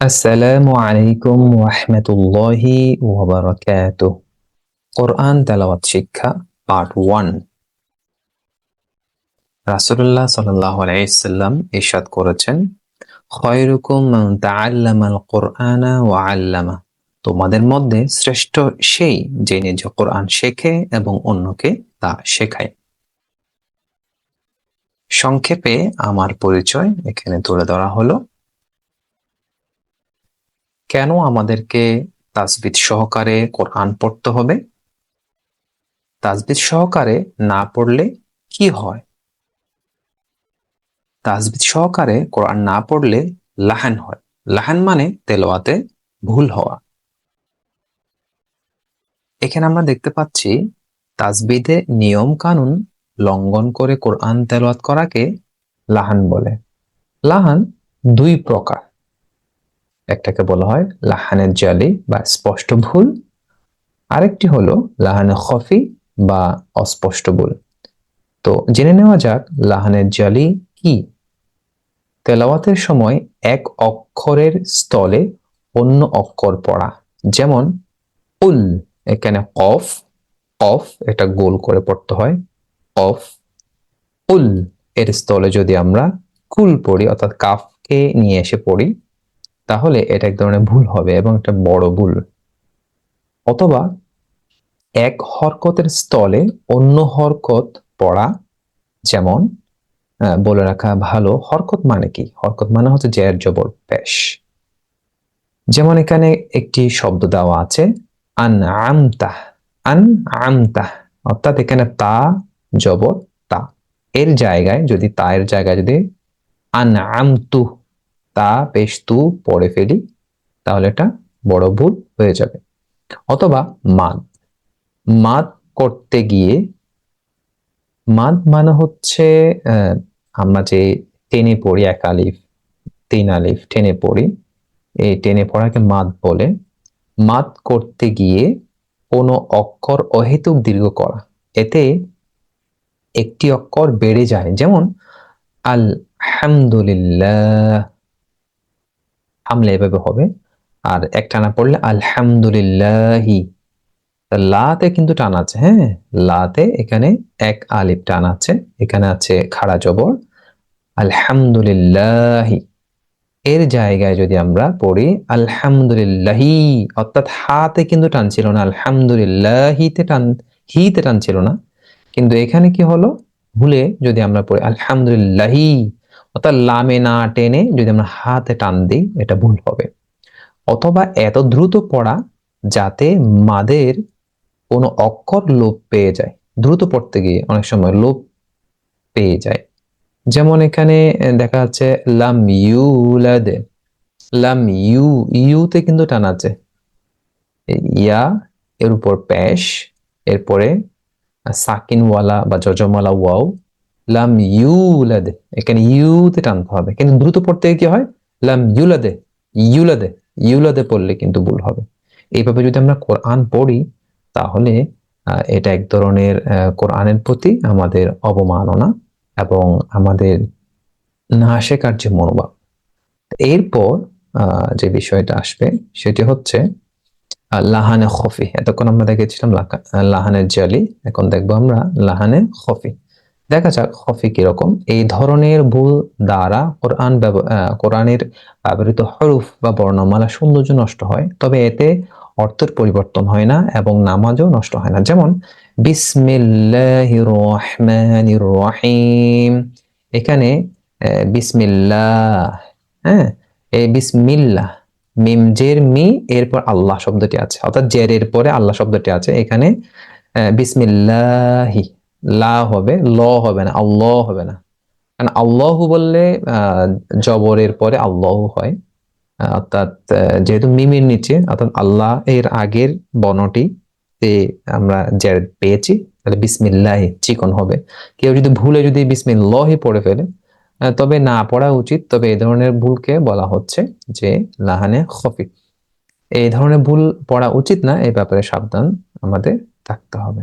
আসসালামু আলাইকুম ওয়াহমাতুল্লাহি ওয়াবারাকাতুহ। কোরআন তেলাওয়াত শিক্ষা, পার্ট ওয়ান। আলাইহি সাল্লাম ইরশাদ করেছেন কোরআনা তোমাদের মধ্যে শ্রেষ্ঠ সেই যে নিজ কোরআন শেখে এবং অন্যকে তা শেখায়। সংক্ষেপে আমার পরিচয় এখানে তুলে ধরা হলো। কেন আমাদেরকে তাজবিদ সহকারে কোরআন পড়তে হবে? তাজবিদ সহকারে না পড়লে কি হয়? তাজবিদ সহকারে কোরআন না পড়লে লাহান হয়। লাহান মানে তেলোয়াতে ভুল হওয়া। এখানে আমরা দেখতে পাচ্ছি তাজবিদে নিয়ম কানুন লঙ্ঘন করে কোরআন তেলোয়াত করাকে লাহান বলে। লাহান দুই প্রকার। একটাকে বলা হয় লাহানের জালি বা স্পষ্ট ভুল। আরেকটি হলো লাহানে খফি বা অস্পষ্ট ভুল। তো জেনে নেওয়া যাক লাহানের জালি কি। তেলাওয়াতের সময় এক অক্ষরের স্থলে অন্য অক্ষর পড়া। যেমন, উল, এখানে কফ কফ এটা গোল করে পড়তে হয়। কফ, উল, এর স্থলে যদি আমরা কুল পড়ি, অর্থাৎ কাফকে নিয়ে এসে পড়ি তাহলে এটা এক ধরনের ভুল হবে এবং একটা বড় ভুল। অথবা এক হরকতের স্থলে অন্য হরকত পড়া যেমন বলে রাখা ভালো। হরকত মানে কি? হরকত মানে হচ্ছে জের, জবর পেশ যেমন এখানে একটি শব্দ দেওয়া আছে আন আমতা আন আমতা অর্থাৎ এখানে তা, জবর, তা। এর জায়গায় যদি তা এর জায়গায় যদি আন আমতু তা বেশ তু পড়ে ফেলি, তাহলে এটা বড় ভুল হয়ে যাবে। অথবা মাদ। মাদ করতে গিয়ে, মাদ মানে হচ্ছে আমরা যে টেনে পড়ি, এক আলিফ, তিন আলিফ টেনে পড়ি, এই টেনে পড়াকে মাদ বলে। মাদ করতে গিয়ে কোনো অক্ষর অহেতুক দীর্ঘ করা। এতে একটি অক্ষর বেড়ে যায়। যেমন, আলহামদুলিল্লাহ হামলে এভাবে হবে। আর এক টানা পড়লে আলহামদুলিল্লাহি। লাতে কিন্তু টান আছে হ্যাঁ? লাতে এখানে এক আলিফ টান আছে, এখানে আছে খাড়া জবর। আলহামদুলিল্লাহি। এর জায়গায় যদি আমরা পড়ি, আলহামদুলিল্লাহি, অর্থাৎ হাতে কিন্তু টান ছিল না, আলহামদুলিল্লাহিতে টান, হিতে টান ছিল না। কিন্তু এখানে কি হলো? ভুলে যদি আমরা পড়ি, আলহামদুলিল্লাহি অর্থাৎ লামে না টেনে যদি আমরা হাতে টান দিই, এটা ভুল হবে। অথবা এত দ্রুত পড়া যাতে মাদের কোনো অক্ষর লোপ পেয়ে যায়। দ্রুত পড়তে গিয়ে অনেক সময় লোপ পেয়ে যায়। যেমন এখানে দেখা যাচ্ছে, লাম ইউলাদে লাম ইউ, ইউতে কিন্তু টান আছে। ইয়া, এর উপর প্যাশ, এরপরে সাকিনওয়ালা বা যজমওয়ালা ওয়াও লাম ইউলাদে। এখানে ইউতে টানতে হবে। কিন্তু দ্রুত পড়তে কি হয়? লাম ইউলাদে ইউলাদে ইউলাদে পড়লে কিন্তু ভুল হবে। এইভাবে যদি আমরা কোরআন পড়ি, তাহলে এটা এক ধরনের কোরআনের প্রতি আমাদের অবমাননা এবং আমাদের না শেখার যে মনোভাব। এরপর যে বিষয়টা আসবে, সেটি হচ্ছে লাহানে খফি। এতক্ষণ আমরা দেখেছিলাম লাহানের জালি। এখন দেখব আমরা লাহানে খফি। দেখা যাক হফি কীরকম। এই ধরনের ভুল দ্বারা কোরআন কোরআনের ব্যবহৃত হরুফ বা বর্ণমালা সৌন্দর্য নষ্ট হয়, তবে এতে অর্থের পরিবর্তন হয় না এবং নামাজও নষ্ট হয় না। যেমন রহিম। এখানে বিসমিল্লাহ হ্যাঁ? এই বিসমিল্লাহ, মিম, জের, মি, এরপর আল্লাহ শব্দটি আছে। অর্থাৎ জের এর পরে আল্লাহ শব্দটি আছে। এখানে বিসমিল্লাহি লা হবে, ল হবে না, আল্লাহ হবে না। কারণ আল্লাহ বললে জবরের পরে আল্লাহ হয়। অর্থাৎ যেহেতু মিমির নিচে, অর্থাৎ আল্লাহ এর আগের বর্ণটি আমরা যে পেয়েছি, তাহলে বিসমিল্লাহ চিকন হবে। কেউ যদি ভুলে যদি বিসমিল্লাহি পড়ে ফেলে তবে না পড়া উচিত। তবে এই ধরনের ভুলকে বলা হচ্ছে যে, লাহানে খফি। এই ধরনের ভুল পড়া উচিত না এই ব্যাপারে সাবধান আমাদের থাকতে হবে।